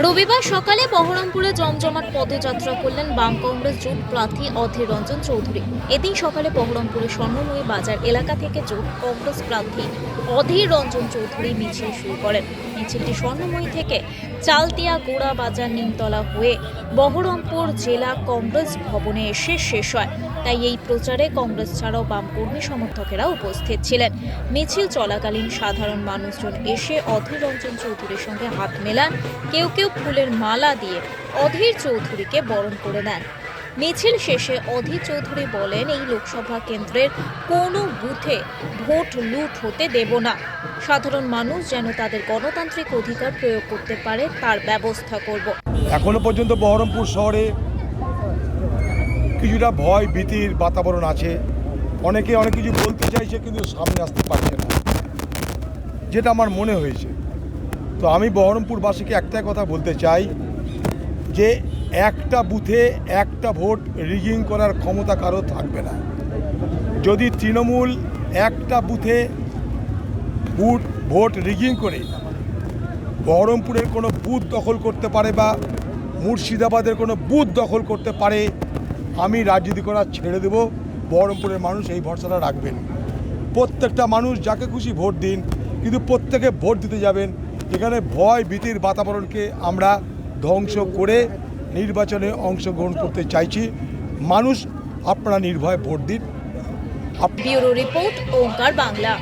রবিবার সকালে বহরমপুরে জমজমাট পদযাত্রা করলেন বাম কংগ্রেস জোট প্রার্থী অধীর রঞ্জন চৌধুরী। এদিন সকালে বহরমপুরের স্বর্ণময়ী বাজার এলাকা থেকে জোট কংগ্রেস প্রার্থী অধীর রঞ্জন চৌধুরী মিছিল শুরু করেন। মিছিলটি স্বর্ণময়ী থেকে চালতিয়া গোড়া বাজার নিমতলা হয়ে বহরমপুর জেলা কংগ্রেস ভবনে এসে শেষ হয়। তাই এই প্রচারে কংগ্রেস ছাড়াও বাম কর্মী সমর্থকেরা উপস্থিত ছিলেন। মিছিল চলাকালীন সাধারণ মানুষজন এসে অধীর রঞ্জন চৌধুরীর সঙ্গে হাত মেলান। কেউ কেউ ফুলের মালা দিয়ে অধীর চৌধুরীকে বরণ করে দেন মিছিল শেষে অধীর চৌধুরী বলেন, এই লোকসভা কেন্দ্রের কোনো বুথে ভোট লুট হতে দেব না। সাধারণ মানুষ যেন তাদের গণতান্ত্রিক অধিকার প্রয়োগ করতে পারে, তার ব্যবস্থা করব। এখনও পর্যন্ত বহরমপুর শহরে কিছুটা ভয়, ভীতির বাতাবরণ আছে। অনেকে অনেক কিছু বলতে চাইছে, কিন্তু সামনে আসতে পারছে না। যেটা আমার মনে হয়েছে। তো আমি বহরমপুরবাসীকে একটাই কথা বলতে চাই যে একটা বুথে একটা ভোট রিগিং করার ক্ষমতা কারও থাকবে না। যদি তৃণমূল একটা বুথে বুথ ভোট রিগিং করে বহরমপুরের কোনো বুথ দখল করতে পারে বা মুর্শিদাবাদের কোনো বুথ দখল করতে পারে, আমি রাজনীতি করা ছেড়ে দেব। বহরমপুরের মানুষ এই ভরসাটা রাখবেন। প্রত্যেকটা মানুষ যাকে খুশি ভোট দিন, কিন্তু প্রত্যেকে ভোট দিতে যাবেন। এখানে ভয় ভীতির বাতাবরণকে আমরা ধ্বংস করে নির্বাচনে অংশগ্রহণ করতে চাইছি। মানুষ আপনারা নির্ভয়ে ভোট দিন। রিপোর্ট, ওঙ্কার বাংলা।